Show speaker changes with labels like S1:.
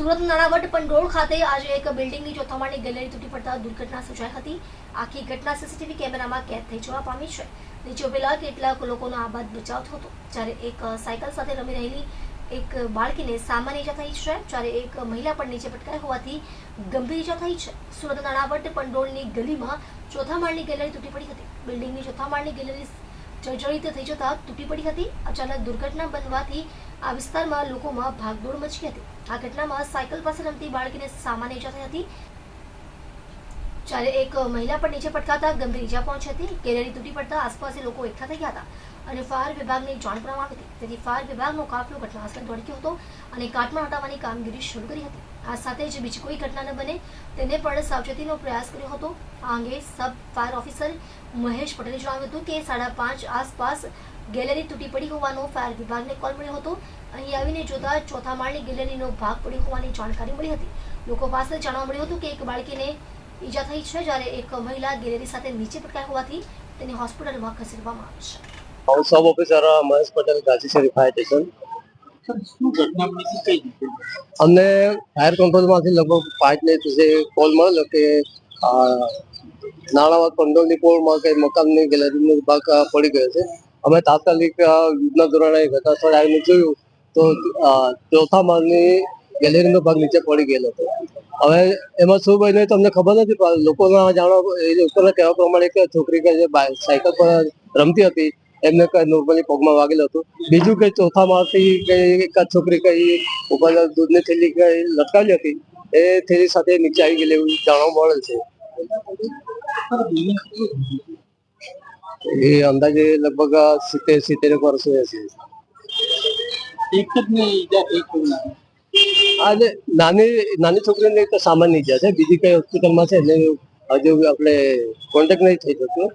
S1: સુરત નાણાવટ પંડોળ ખાતે આજે એક બિલ્ડિંગની ચોથા માળની ગેલેરી તૂટી પડતા દુર્ઘટના સર્જાઈ હતી. આખી ઘટના સીસીટીવી કેમેરામાં કેદ થઈ જવા પામી છે. નીચે ઉભેલા કેટલાક લોકોનો આબાદ બચાવ થતો જ્યારે એક સાયકલ સાથે રમી રહેલી એક બાળકીને સામાન્ય ઈજા થઈ છે, જ્યારે એક મહિલા પણ નીચે પટકાઈ હોવાથી ગંભીર ઈજા થઈ છે. સુરત નાણાવટ પંડોળની ગલીમાં ચોથા માળની ગેલેરી તૂટી પડી હતી. બિલ્ડિંગની ચોથા માળની ગેલેરી જર્જરિત થઈ જતા તૂટી પડી હતી. અચાનક દુર્ઘટના બનવાથી આ વિસ્તારમાં લોકોમાં ભાગદોડ મચી હતી. આ ઘટનામાં સાયકલ પાસે રમતી બાળકીને સામાન્ય ઇજા થઈ હતી. જ્યારે એક મહિલા પણ નીચે પટકાતા ગંભીર ઈજા પહોંચી હતી ગેલેરી તૂટી પડતા આસપાસે લોકો એકઠા થઈ ગયા હતા અને ફાયર વિભાગને જાણ કરવામાં આવી હતી. તેથી ફાયર વિભાગનો કાફલો ઘટનાસ્થળ દોડ્યો હતો અને કાટમાં હટાવવાની કામગીરી શરૂ કરી હતી. આ સાથે જ બીજી કોઈ ઘટના ન બને તેને પણ સાવચેતીનો પ્રયાસ કર્યો હતો. આ અંગે સબ ફાયર ઓફિસર મહેશ પટેલે જણાવ્યું હતું કે સાડા પાંચ આસપાસ ગેલેરી તૂટી પડી હોવાનો ફાયર વિભાગને કોલ મળ્યો હતો. અહીં આવીને જોતા ચોથા માળની ગેલેરીનો ભાગ પડ્યો હોવાની જાણકારી મળી હતી. લોકો પાસે જાણવા મળ્યું હતું કે એક બાળકીને ઈજા થઈ છે જ્યારે એક મહિલા ગેલેરી સાથે નીચે પટકાઈ હોવાથી તેને હોસ્પિટલમાં ખસેડવામાં આવી છે.
S2: હું sub officer Mahesh Patel Gandhi Sharif fire station.
S3: શું ઘટના બની હતી કઈ રીતે?
S2: અમને ફાયર કંટ્રોલમાંથી લગભગ પાંચ ને પછી કોલ મળેલો કે નાણાવત પંડોળની પોળમાં કે મકાનની ગેલેરીનો ભાગ પડી ગયો છે. અમે તાત્કાલિક યુદ્ધના ધોરણે ઘટના સ્થળે આવીને જોયું તો ચોથા માળની ગેલેરીનો ભાગ નીચે પડી ગયેલો હતો. હવે એમાં શું બન્યું તમને ખબર નથી લોકો કહેવા પ્રમાણે એક છોકરી કે સાયકલ પર રમતી હતી, એમને કઈ નોર્મલી પગમાં વાગેલું હતું. બીજું કઈ ચોથા માળથી કઈ એક છોકરી કઈ ઉપર દૂધની થેલી કઈ લટકાવી હતી, એ થેલી સાથે નીચે આવી ગયેલી એવું જાણવા મળે છે. એ અંદાજે લગભગ સિત્તેર સિત્તેર વર્ષ હશે.
S3: એક જ નહીં
S2: આજે નાની નાની છોકરીને તો સામાન્ય ઈજા છે. બીજી કઈ હોસ્પિટલમાં છે? એટલે હજુ આપણે કોન્ટેક્ટ નહીં થઈ શક્યો